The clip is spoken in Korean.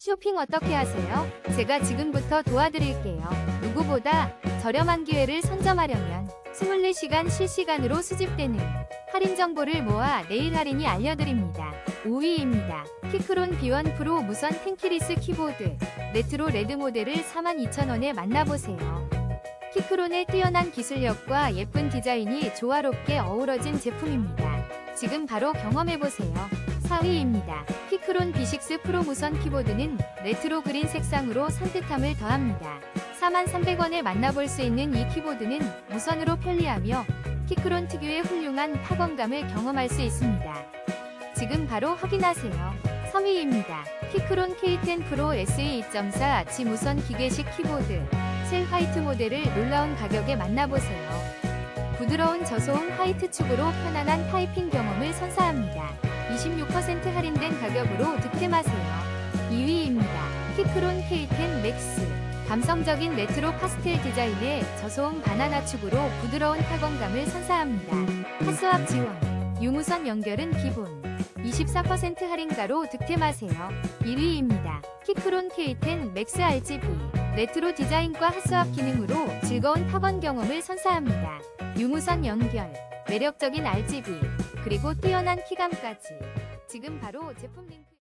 쇼핑 어떻게 하세요? 제가 지금부터 도와드릴게요. 누구보다 저렴한 기회를 선점하려면 24시간 실시간으로 수집되는 할인 정보를 모아 내일 할인이 알려드립니다. 5위입니다. 키크론 B1 프로 무선 탱키리스 키보드 레트로 레드 모델을 42,000원에 만나보세요. 키크론의 뛰어난 기술력과 예쁜 디자인이 조화롭게 어우러진 제품입니다. 지금 바로 경험해보세요. 4위입니다. 키크론 B6 프로 무선 키보드는 레트로 그린 색상으로 산뜻함을 더합니다. 43,300원에 만나볼 수 있는 이 키보드는 무선으로 편리하며 키크론 특유의 훌륭한 타건감을 경험할 수 있습니다. 지금 바로 확인하세요. 3위입니다. 키크론 K10 프로 SE 2.4 지무선 기계식 키보드 셀 화이트 모델을 놀라운 가격에 만나보세요. 부드러운 저소음 화이트 축으로 편안한 타이핑 경험을 선사합니다. 26% 할인된 가격으로 득템하세요. 2위입니다. 키크론 K10 맥스 감성적인 레트로 파스텔 디자인의 저소음 바나나 축으로 부드러운 타건감을 선사합니다. 하수압 지원, 유무선 연결은 기본. 24% 할인가로 득템하세요. 1위입니다. 키크론 K10 맥스 RGB 레트로 디자인과 하수압 기능으로 즐거운 타건 경험을 선사합니다. 유무선 연결, 매력적인 RGB, 그리고 뛰어난 키감까지. 지금 바로 제품 링크